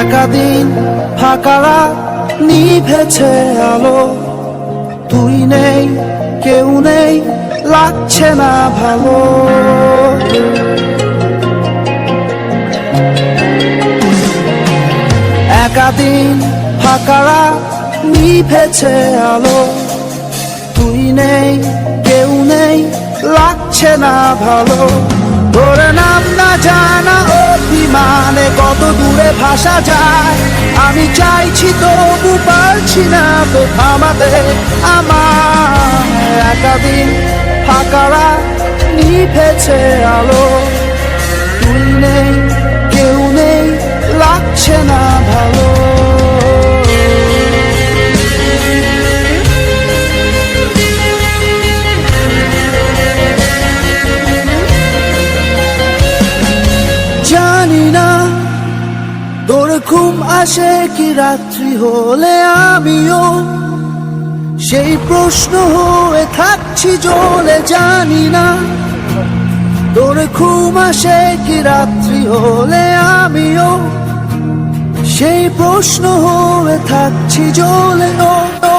একাদিন ফাঁকা রাত নিভেছে আলো। তুই নেই, কেউ নেই, লাগছে না ভালো। একাদিন ফাঁকা রাত নিভেছে আলো। তুই নেই, কেউ নেই, লাগছে না ভালো। তোর নাম না দূরে ভাষা যায়। আমি চাইছি তবু পারছি না তো থামাতে আমার। একাদিন ফাঁকারা নিভেছে আলো। ঘুম আসে কি রাত্রি হলে আমিও? সেই প্রশ্ন হয়ে থাকছি জলে জানি না। তোর ঘুম আসে কি রাত্রি হলে আমিও? সেই প্রশ্ন হয়ে থাকছি জ্বলে ও, ও,